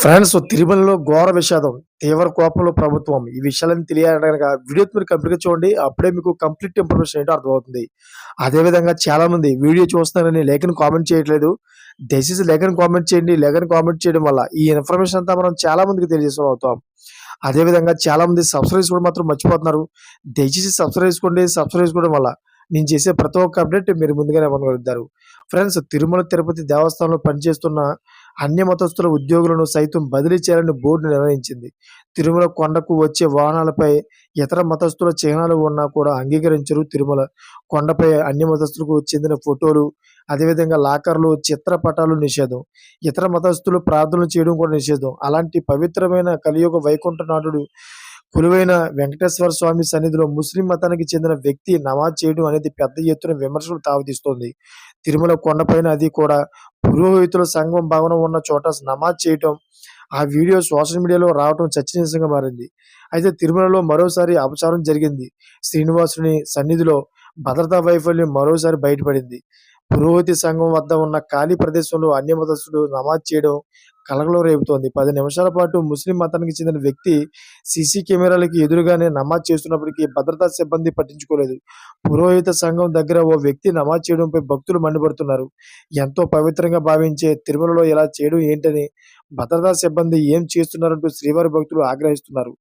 Friends తిరుమలలో ఘోర విషాదం తీవ్ర కోపంలో ప్రభుత్వం. ఈ విషయాలను తెలియాలంటే కనుక వీడియో మీరు కంప్లీట్గా చూడండి. అప్పుడే మీకు కంప్లీట్ ఇన్ఫర్మేషన్ ఏంటో అర్థమవుతుంది. అదేవిధంగా చాలా మంది వీడియో చూస్తున్నారని లేఖను కామెంట్ చేయట్లేదు. దయచేసి లేఖను కామెంట్ చేయండి. లేఖను కామెంట్ చేయడం వల్ల ఈ ఇన్ఫర్మేషన్ అంతా మనం చాలా మందికి తెలియజేసిన అవుతాం అదేవిధంగా చాలా మంది సబ్స్క్రైబ్ కూడా మాత్రం మర్చిపోతున్నారు. దయచేసి సబ్స్క్రైబ్ చేసుకోండి. సబ్స్క్రైబ్ చేసుకోవడం వల్ల నేను చేసే ప్రతి ఒక్క అప్డేట్ మీరు ముందుగానే పొందగలుగుతారు. ఫ్రెండ్స్ తిరుమల తిరుపతి దేవస్థానంలో పనిచేస్తున్న అన్య మతస్థుల ఉద్యోగులను సైతం బదిలీ చేయాలని బోర్డు నిర్ణయించింది. తిరుమల కొండకు వచ్చే వాహనాలపై ఇతర మతస్థుల చిహ్నాలు ఉన్నా కూడా అంగీకరించరు తిరుమల. కొండపై అన్య మతస్థులకు చెందిన ఫోటోలు అదేవిధంగా లాకర్లు చిత్రపటాలు నిషేధం. ఇతర మతస్థులు ప్రార్థనలు చేయడం కూడా నిషేధం. అలాంటి పవిత్రమైన కలియుగ వైకుంఠనాథుడు కొలువైన వెంకటేశ్వర స్వామి సన్నిధిలో ముస్లిం మతానికి చెందిన వ్యక్తి నమాజ్ చేయడం అనేది పెద్ద ఎత్తున విమర్శలు తావతీస్తోంది. తిరుమల కొండపైన అది కూడా పురోహితుల సంఘం భవనం ఉన్న చోట నమాజ్ చేయటం ఆ వీడియో సోషల్ మీడియాలో రావటం చర్చనీయాంశంగా మారింది. అయితే తిరుమలలో మరోసారి అపచారం జరిగింది. శ్రీనివాసుని సన్నిధిలో భద్రతా వైఫల్యం మరోసారి బయటపడింది. పురోహితి సంఘం వద్ద ఉన్న ఖాళీ ప్రదేశంలో అన్ని మతస్థుడు నమాజ్ చేయడం కలగలో రేపుతోంది. పది నిమిషాల పాటు ముస్లిం మతానికి చెందిన వ్యక్తి సీసీ కెమెరాలకి ఎదురుగానే నమాజ్ చేస్తున్నప్పటికీ భద్రతా సిబ్బంది పట్టించుకోలేదు. పురోహిత సంఘం దగ్గర ఓ వ్యక్తి నమాజ్ చేయడంపై భక్తులు మండిపడుతున్నారు. ఎంతో పవిత్రంగా భావించే తిరుమలలో ఇలా చేయడం ఏంటని భద్రతా సిబ్బంది ఏం చేస్తున్నారంటూ శ్రీవారి భక్తులు ఆగ్రహిస్తున్నారు.